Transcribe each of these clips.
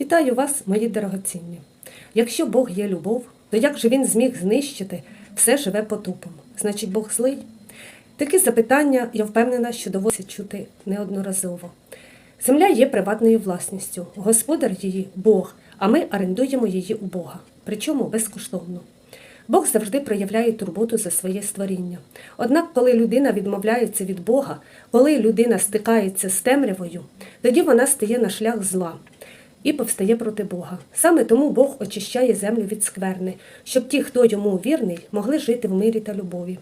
Вітаю вас, мої дорогоцінні. Якщо Бог є любов, то як же він зміг знищити все живе потупом? Значить, Бог злий? Такі запитання, я впевнена, що доводиться чути неодноразово. Земля є приватною власністю, господар її Бог, а ми орендуємо її у Бога, причому безкоштовно. Бог завжди проявляє турботу за своє створіння. Однак, коли людина відмовляється від Бога, коли людина стикається з темрявою, тоді вона стає на шлях зла і повстає проти Бога. Саме тому Бог очищає землю від скверни, щоб ті, хто йому вірний, могли жити в мирі та любові.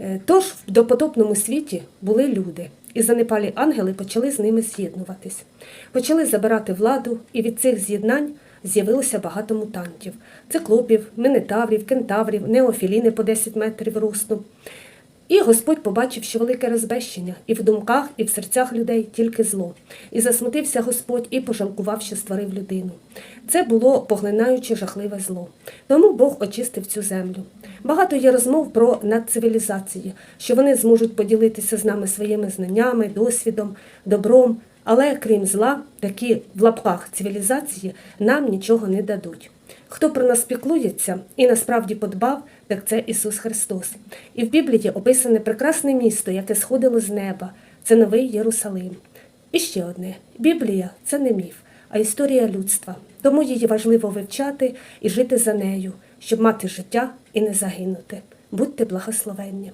Е, Тож в допотопному світі були люди, і занепалі ангели почали з ними з'єднуватись, почали забирати владу, і від цих з'єднань з'явилося багато мутантів: циклопів, минетаврів, кентаврів, неофіліни по 10 метрів росту. І Господь побачив, що велике розбещення, і в думках, і в серцях людей тільки зло. І засмутився Господь і пожалкував, що створив людину. Це було поглинаюче жахливе зло. Тому Бог очистив цю землю. Багато є розмов про надцивілізації, що вони зможуть поділитися з нами своїми знаннями, досвідом, добром, але крім зла, такі в лапках цивілізації нам нічого не дадуть. Хто про нас піклується і насправді подбав, так це Ісус Христос. І в Біблії описане прекрасне місто, яке сходило з неба. Це новий Єрусалим. І ще одне: Біблія це не міф, а історія людства. Тому її важливо вивчати і жити за нею, щоб мати життя і не загинути. Будьте благословенні.